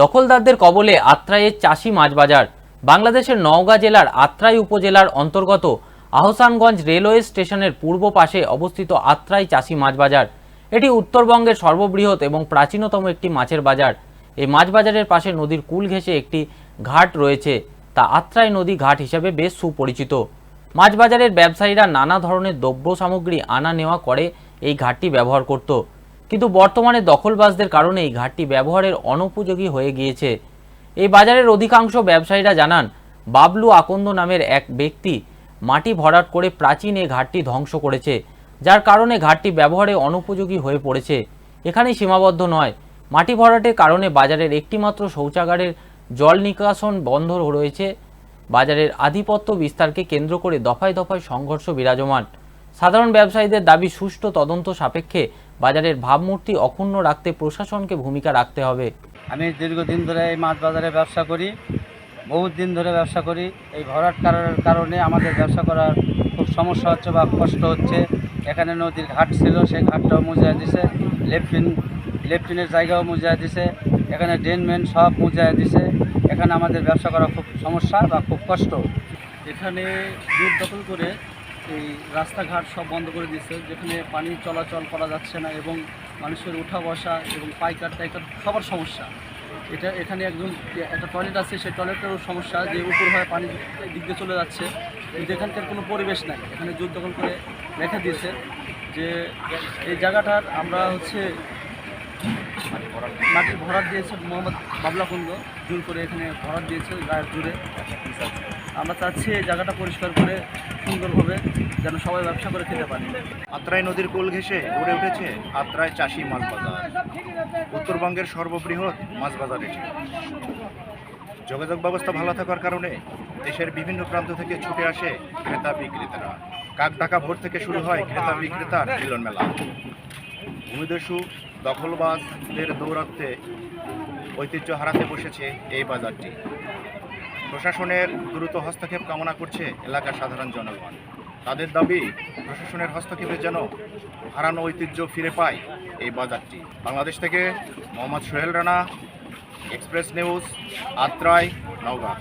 দখলদারদের কবলে আত্রাইয়ের চাষি মাছ বাজার বাংলাদেশের নওগাঁ জেলার আত্রাই উপজেলার অন্তর্গত আহসানগঞ্জ রেলওয়ে স্টেশনের পূর্ব পাশে অবস্থিত আত্রাই চাষি মাছ বাজার এটি উত্তরবঙ্গের সর্ববৃহৎ এবং প্রাচীনতম একটি মাছের বাজার। এই মাছ বাজারের পাশে নদীর কুল ঘেঁষে একটি ঘাট রয়েছে। তা আত্রাই নদী ঘাট হিসেবে বেশ সুপরিচিত। মাছ বাজারের ব্যবসায়ীরা নানা ধরনের দ্রব্য সামগ্রী আনা নেওয়া করে এই ঘাটটি ব্যবহার করত। কিন্তু বর্তমানে দখলবাজদের কারণে এই ঘাটটি ব্যবহারের অনুপযোগী হয়ে গিয়েছে। এই বাজারের অধিকাংশ ব্যবসায়ীরা জানান, বাবলু আকন্দ নামের এক ব্যক্তি মাটি ভরাট করে প্রাচীন এই ঘাটটি ধ্বংস করেছে, যার কারণে ঘাটটি ব্যবহারে অনুপযোগী হয়ে পড়েছে। এখানেই সীমাবদ্ধ নয়। মাটি ভরাটের কারণে বাজারের একটিমাত্র শৌচাগারের জল নিকাশন বন্ধ রয়েছে। বাজারের আধিপত্য বিস্তারকে কেন্দ্র করে দফায় দফায় সংঘর্ষ বিরাজমান। সাধারণ ব্যবসায়ীদের দাবি, সুষ্ঠু তদন্ত সাপেক্ষে বাজারের ভাবমূর্তি অক্ষুণ্ণ রাখতে প্রশাসনকে ভূমিকা রাখতে হবে। আমি দীর্ঘদিন ধরে এই মাছ বাজারে ব্যবসা করি বহুত দিন ধরে ব্যবসা করি। এই ভরাট করার কারণে আমাদের ব্যবসা করার খুব সমস্যা হচ্ছে বা কষ্ট হচ্ছে। এখানে নদীর ঘাট ছিল সেই ঘাটটাও মুজায় দিছে। লেফটিন লেফটিনের জায়গাও মুজায় দিছে। এখানে ড্রেন মেন সব মুজায় দিছে। এখানে আমাদের ব্যবসা করা খুব সমস্যা বা খুব কষ্ট। এখানে জোর দখল করে এই রাস্তাঘাট সব বন্ধ করে দিয়েছে, যেখানে পানি চলাচল করা যাচ্ছে না এবং মানুষের উঠা বসা এবং পাইকার টাইকার সবার সমস্যা। এটা এখানে একজন একটা টয়লেট আছে, সেই টয়লেটেরও সমস্যা যে উপর হয়ে পানি দিক দিয়ে চলে যাচ্ছে। কিন্তু এখানকার কোনো পরিবেশ নাই। এখানে জোর দখল করে রেখে দিয়েছে যে এই জায়গাটার আমরা হচ্ছে মাটির ভরাট দিয়েছে মোহাম্মদ বাবলা কুন্দ। জোর করে এখানে ভরাট দিয়েছে গায়ের জুড়ে আমরা চাচ্ছি এই জায়গাটা পরিষ্কার করে সুন্দরভাবে যেন সবাই ব্যবসা করে খেতে পারে। আত্রাই নদীর কোল ঘেঁষে গড়ে উঠেছে আত্রাই চাষি মাছ বাজার। উত্তরবঙ্গের সর্ববৃহৎ মাছ বাজার এটি। যোগাযোগ ব্যবস্থা ভালো থাকার কারণে দেশের বিভিন্ন প্রান্ত থেকে ছুটে আসে ক্রেতা বিক্রেতারা। কাক ডাকা ভোর থেকে শুরু হয় ক্রেতা বিক্রেতার মিলন মেলা। ভূমিদস্যু, দখলবাজদের দৌরাত্মে ঐতিহ্য হারাতে বসেছে এই বাজারটি। প্রশাসনের দ্রুত হস্তক্ষেপ কামনা করছে এলাকার সাধারণ জনগণ। তাদের দাবি, প্রশাসনের হস্তক্ষেপে যেন হারানো ঐতিহ্য ফিরে পায় এই বাজারটি। বাংলাদেশ থেকে মোহাম্মদ সোহেল রানা, এক্সপ্রেস নিউজ, আত্রাই, নওগাঁ।